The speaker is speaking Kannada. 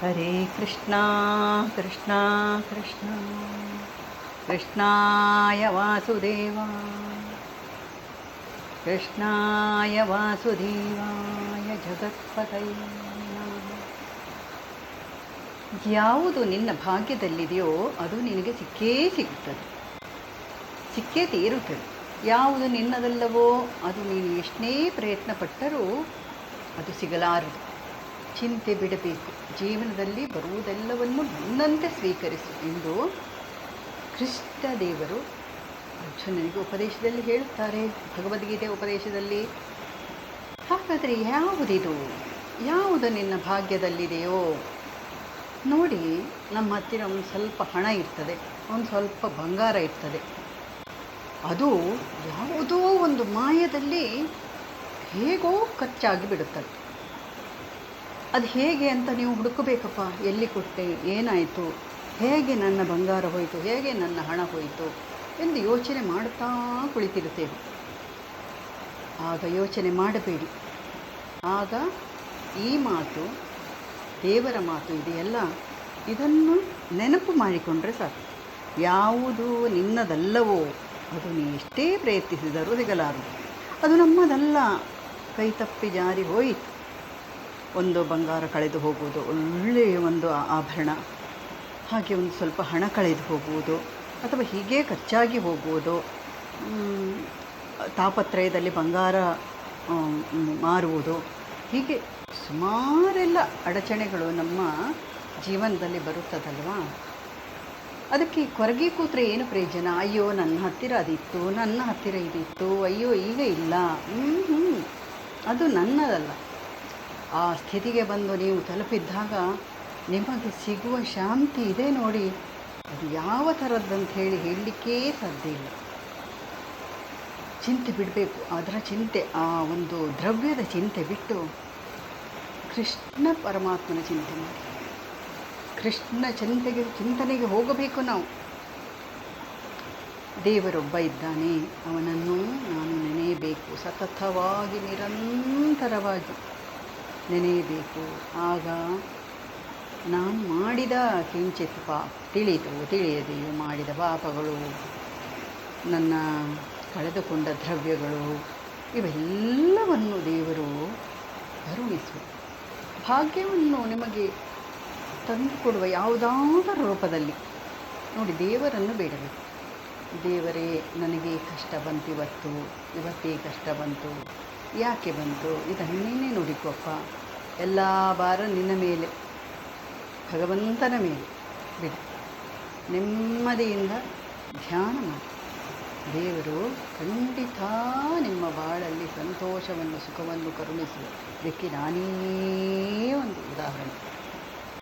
ಹರೇ ಕೃಷ್ಣ ಕೃಷ್ಣ ಕೃಷ್ಣ. ಕೃಷ್ಣಾಯ ವಾಸುದೇವ. ಕೃಷ್ಣಾಯ ವಾಸುದೇವಾಯ ಜಗತ್ಪತೈ ಯಾವುದು ನಿನ್ನ ಭಾಗ್ಯದಲ್ಲಿದೆಯೋ ಅದು ನಿನಗೆ ಸಿಕ್ಕೇ ಸಿಗುತ್ತದೆ. ಸಿಕ್ಕೇ ತೀರುತ್ತದೆ. ಯಾವುದು ನಿನ್ನದಲ್ಲವೋ ಅದು ನೀನು ಎಷ್ಟೇ ಪ್ರಯತ್ನ ಪಟ್ಟರೂ ಅದು ಸಿಗಲಾರದು. ಚಿಂತೆ ಬಿಡಬೇಕು. ಜೀವನದಲ್ಲಿ ಬರುವುದೆಲ್ಲವನ್ನು ನನ್ನಂತೆ ಸ್ವೀಕರಿಸು ಎಂದು ಕೃಷ್ಣ ದೇವರು ಅರ್ಜುನನಿಗೆ ಉಪದೇಶದಲ್ಲಿ ಹೇಳುತ್ತಾರೆ. ಭಗವದ್ಗೀತೆ ಉಪದೇಶದಲ್ಲಿ, ಹಾಗಾದರೆ ಯಾವುದಿದು? ಯಾವುದು ನಿನ್ನ ಭಾಗ್ಯದಲ್ಲಿದೆಯೋ? ನೋಡಿ, ನಮ್ಮ ಹತ್ತಿರ ಒಂದು ಸ್ವಲ್ಪ ಹಣ ಇರ್ತದೆ, ಒಂದು ಸ್ವಲ್ಪ ಬಂಗಾರ ಇರ್ತದೆ. ಅದು ಯಾವುದೋ ಒಂದು ಮಾಯದಲ್ಲಿ ಹೇಗೋ ಖರ್ಚಾಗಿ ಬಿಡುತ್ತದೆ ಅದು ಹೇಗೆ ಅಂತ ನೀವು ಹುಡುಕಬೇಕಪ್ಪ. ಎಲ್ಲಿ ಕೊಟ್ಟೆ, ಏನಾಯಿತು, ಹೇಗೆ ನನ್ನ ಬಂಗಾರ ಹೋಯಿತು, ಹೇಗೆ ನನ್ನ ಹಣ ಹೋಯಿತು ಎಂದು ಯೋಚನೆ ಮಾಡುತ್ತಾ ಕುಳಿತಿರುತ್ತೇವೆ. ಆಗ ಯೋಚನೆ ಮಾಡಬೇಡಿ. ಆಗ ಈ ಮಾತು, ದೇವರ ಮಾತು ಇದೆಯಲ್ಲ, ಇದನ್ನು ನೆನಪು ಮಾಡಿಕೊಂಡ್ರೆ ಸಾಕು. ಯಾವುದು ನಿನ್ನದಲ್ಲವೋ, ಅದು ನೀ ಎಷ್ಟೇ ಪ್ರಯತ್ನಿಸಿದರೂ ಸಿಗಲಾರದು. ಅದು ನಮ್ಮದಲ್ಲ. ಕೈ ತಪ್ಪಿ ಜಾರಿ ಹೋಯಿತು. ಒಂದು ಬಂಗಾರ ಕಳೆದು ಹೋಗುವುದು, ಒಳ್ಳೆಯ ಒಂದು ಆಭರಣ. ಹಾಗೆ ಒಂದು ಸ್ವಲ್ಪ ಹಣ ಕಳೆದು ಹೋಗುವುದು, ಅಥವಾ ಹೀಗೇ ಖರ್ಚಾಗಿ ಹೋಗುವುದು. ತಾಪತ್ರಯದಲ್ಲಿ ಬಂಗಾರ ಮಾರುವುದು. ಹೀಗೆ ಸುಮಾರೆಲ್ಲ ಅಡಚಣೆಗಳು ನಮ್ಮ ಜೀವನದಲ್ಲಿ ಬರುತ್ತದಲ್ವಾ? ಅದಕ್ಕೆ ಕೊರಗಿ ಕೂತ್ರೆ ಏನು ಪ್ರಯೋಜನ? ಅಯ್ಯೋ, ನನ್ನ ಹತ್ತಿರ ಅದಿತ್ತು, ನನ್ನ ಹತ್ತಿರ ಇದಿತ್ತು, ಅಯ್ಯೋ, ಈಗ ಇಲ್ಲ. ಹ್ಞೂ ಅದು ನನ್ನದಲ್ಲ. ಆ ಸ್ಥಿತಿಗೆ ಬಂದು ನೀವು ತಲುಪಿದ್ದಾಗ ನಿಮಗೆ ಸಿಗುವ ಶಾಂತಿ ಇದೆ ನೋಡಿ. ಅದು ಯಾವ ಥರದ್ದಂತ ಹೇಳಿ ಹೇಳಲಿಕ್ಕೇ ಸಾಧ್ಯ ಇಲ್ಲ. ಚಿಂತೆ ಬಿಡಬೇಕು. ಅದರ ಚಿಂತೆ, ಆ ಒಂದು ದ್ರವ್ಯದ ಚಿಂತೆ ಬಿಟ್ಟು ಕೃಷ್ಣ ಪರಮಾತ್ಮನ ಚಿಂತೆ ಮಾಡಿ. ಕೃಷ್ಣ ಚಿಂತೆಗೆ, ಚಿಂತನೆಗೆ ಹೋಗಬೇಕು ನಾವು. ದೇವರೊಬ್ಬ ಇದ್ದಾನೆ. ಅವನನ್ನು ನಾನು ನೆನೆಯಬೇಕು. ಸತತವಾಗಿ, ನಿರಂತರವಾಗಿ. ನೆನೆಯಬೇಕು. ಆಗ ನಾನು ಮಾಡಿದ ಕಿಂಚಿತ್ ಪಾಪ ತಿಳಿದು ತಿಳಿಯದೆ ಮಾಡಿದ ಪಾಪಗಳು, ನನ್ನ ಕಳೆದುಕೊಂಡ ದ್ರವ್ಯಗಳು, ಇವೆಲ್ಲವನ್ನು ದೇವರು ಕರುಣಿಸು ಭಾಗ್ಯವನ್ನು ನಿಮಗೆ ತಂದುಕೊಡುವ ಯಾವುದಾದರೂ ರೂಪದಲ್ಲಿ. ನೋಡಿ, ದೇವರನ್ನು ಬೇಡಬೇಕು ದೇವರೇ, ನನಗೆ ಕಷ್ಟ ಬಂತು ಇವತ್ತು, ಇವತ್ತೇ ಕಷ್ಟ ಬಂತು. ಯಾಕೆ ಬಂತು? ಇದನ್ನೇ ನೋಡಿಕೊಪ್ಪ ಎಲ್ಲ ಭಾರ ನಿನ್ನ ಮೇಲೆ. ಭಗವಂತನ ಮೇಲೆ. ಬಿಡು. ನೆಮ್ಮದಿಯಿಂದ ಧ್ಯಾನ ಮಾಡಿ. ದೇವರು ಖಂಡಿತ ನಿಮ್ಮ ಬಾಳಲ್ಲಿ ಸಂತೋಷವನ್ನು, ಸುಖವನ್ನು ಕರುಣಿಸುವ ಇದಕ್ಕೆ ನಾನೇ ಒಂದು ಉದಾಹರಣೆ.